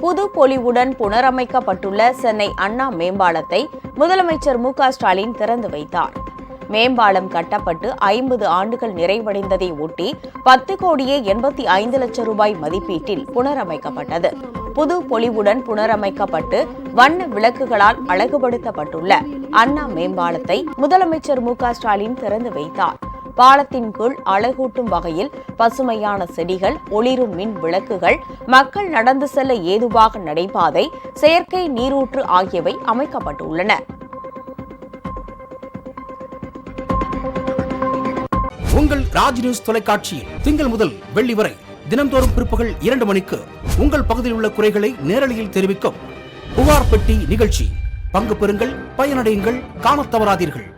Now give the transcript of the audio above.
புது பொலிவுடன் புனரமைக்கப்பட்டுள்ள சென்னை அண்ணா மேம்பாலத்தை முதலமைச்சர் மு ஸ்டாலின் திறந்து வைத்தார். மேம்பாலம் கட்டப்பட்டு ஐம்பது ஆண்டுகள் நிறைவடைந்ததை ஒட்டி பத்து கோடியே எண்பத்தி ஐந்து லட்சம் ரூபாய் மதிப்பீட்டில் புனரமைக்கப்பட்டது. புது பொலிவுடன் புனரமைக்கப்பட்டு வண்ண விளக்குகளால் அழகுபடுத்தப்பட்டுள்ள அண்ணா மேம்பாலத்தை முதலமைச்சர் மு ஸ்டாலின் திறந்து வைத்தார். பாலத்தின் கீழ் அழகூட்டும் வகையில் பசுமையான செடிகள் ஒளிரும் மின் விளக்குகள் மக்கள் நடந்து செல்ல ஏதுவாக நடைபாதை செயற்கை நீரூற்று ஆகியவை அமைக்கப்பட்டுள்ளன. உங்கள் ராஜ் நியூஸ் தொலைக்காட்சியில் திங்கள் முதல் வெள்ளி வரை தினம்தோறும் பிற்பகல் இரண்டு மணிக்கு உங்கள் பகுதியில் உள்ள குறைகளை நேரலையில் தெரிவிக்கும் புகார் பெட்டி நிகழ்ச்சி. பங்கு பெறுங்கள் பயனடையுங்கள் காணத் தவறாதீர்கள்.